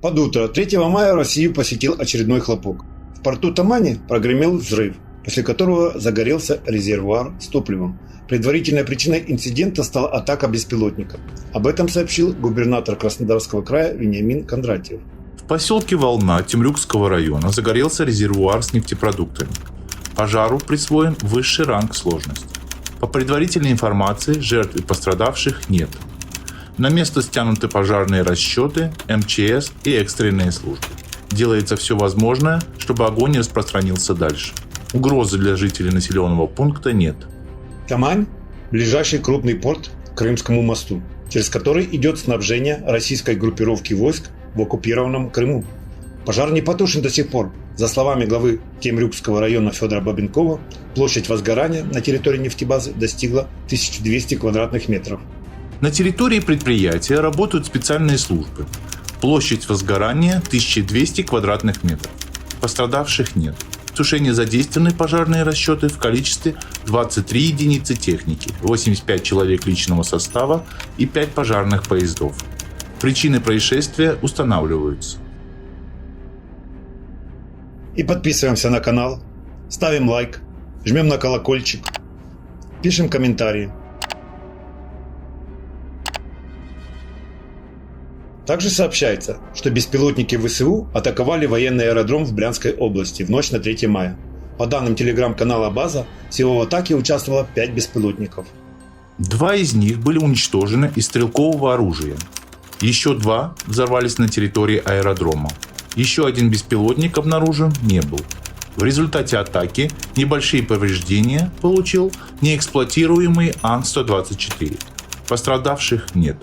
Под утро 3 мая Россию посетил очередной хлопок. В порту Тамани прогремел взрыв, после которого загорелся резервуар с топливом. Предварительной причиной инцидента стала атака беспилотника. Об этом сообщил губернатор Краснодарского края Вениамин Кондратьев. В поселке Волна Темрюкского района загорелся резервуар с нефтепродуктами. Пожару присвоен высший ранг сложности. По предварительной информации, жертв и пострадавших нет. На место стянуты пожарные расчеты, МЧС и экстренные службы. Делается все возможное, чтобы огонь не распространился дальше. Угрозы для жителей населенного пункта нет. Тамань – ближайший крупный порт к Крымскому мосту, через который идет снабжение российской группировки войск в оккупированном Крыму. Пожар не потушен до сих пор. За словами главы Темрюкского района Федора Бабенкова, площадь возгорания на территории нефтебазы достигла 1200 квадратных метров. На территории предприятия работают специальные службы. Площадь возгорания 1200 квадратных метров. Пострадавших нет. В тушении задействованы пожарные расчеты в количестве 23 единицы техники, 85 человек личного состава и 5 пожарных поездов. Причины происшествия устанавливаются. И подписываемся на канал, ставим лайк, жмем на колокольчик, пишем комментарии. Также сообщается, что беспилотники ВСУ атаковали военный аэродром в Брянской области в ночь на 3 мая. По данным телеграм-канала «База», всего в атаке участвовало 5 беспилотников. Два из них были уничтожены из стрелкового оружия. Еще два взорвались на территории аэродрома. Еще один беспилотник обнаружен не был. В результате атаки небольшие повреждения получил неэксплуатируемый Ан-124. Пострадавших нет.